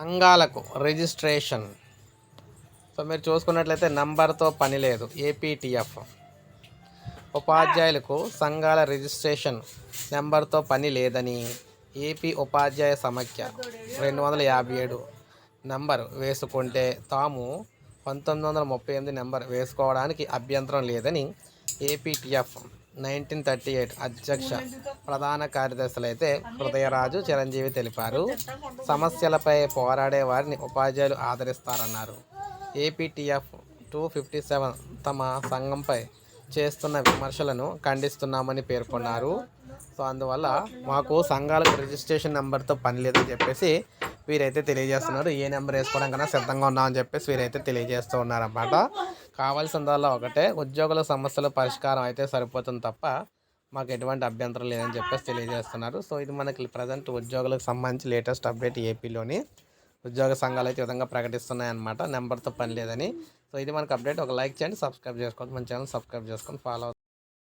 సంఘాలకు registration. So మీరు చూసుకున్నట్లయితే నంబర్తో పని లేదు. ఏపీటీఎఫ్. ఉపాధ్యాయులకు సంఘాల రిజిస్ట్రేషన్ నెంబర్తో పని లేదని ఏపీ ఉపాధ్యాయ సమాఖ్య రెండు వందల యాభై ఏడు నంబర్ వేసుకుంటే తాము పంతొమ్మిది వందల ముప్పై ఎనిమిది నెంబర్ వేసుకోవడానికి అభ్యంతరం లేదని ఏపీటీఎఫ్ నైన్టీన్ థర్టీ ఎయిట్ అధ్యక్ష ప్రధాన కార్యదర్శులు అయితే హృదయరాజు చిరంజీవి తెలిపారు. సమస్యలపై పోరాడే వారిని ఉపాధ్యాయులు ఆదరిస్తారన్నారు. ఏపీటీఎఫ్ టూ ఫిఫ్టీ సెవెన్ తమ సంఘంపై చేస్తున్న విమర్శలను ఖండిస్తున్నామని పేర్కొన్నారు. సో అందువల్ల మాకు సంఘాలకు రిజిస్ట్రేషన్ నెంబర్తో పని లేదని చెప్పేసి వీరైతే తెలియజేస్తున్నారు. ఏ నెంబర్ వేసుకోవడం కన్నా సిద్ధంగా ఉన్నామని చెప్పేసి వీరైతే తెలియజేస్తూ ఉన్నారన్నమాట. కావాల్సిందల్లా ఒకటే ఉద్యోగుల సమస్యల పరిష్కారం అయితే సరిపోతుంది తప్ప మాకు ఎటువంటి అభ్యంతరం లేదని చెప్పేసి తెలియజేస్తున్నారు. సో ఇది మనకి ప్రజెంట్ ఉద్యోగులకు సంబంధించి లేటెస్ట్ అప్డేట్ ఏపీలోని ఉద్యోగ సంఘాలు అయితే విధంగా ప్రకటిస్తున్నాయి అన్నమాట నెంబర్తో పని లేదని. సో ఇది మనకు అప్డేట్. ఒక లైక్ చేయండి సబ్స్క్రైబ్ చేసుకోండి. మన ఛానల్ సబ్స్క్రైబ్ చేసుకొని ఫాలో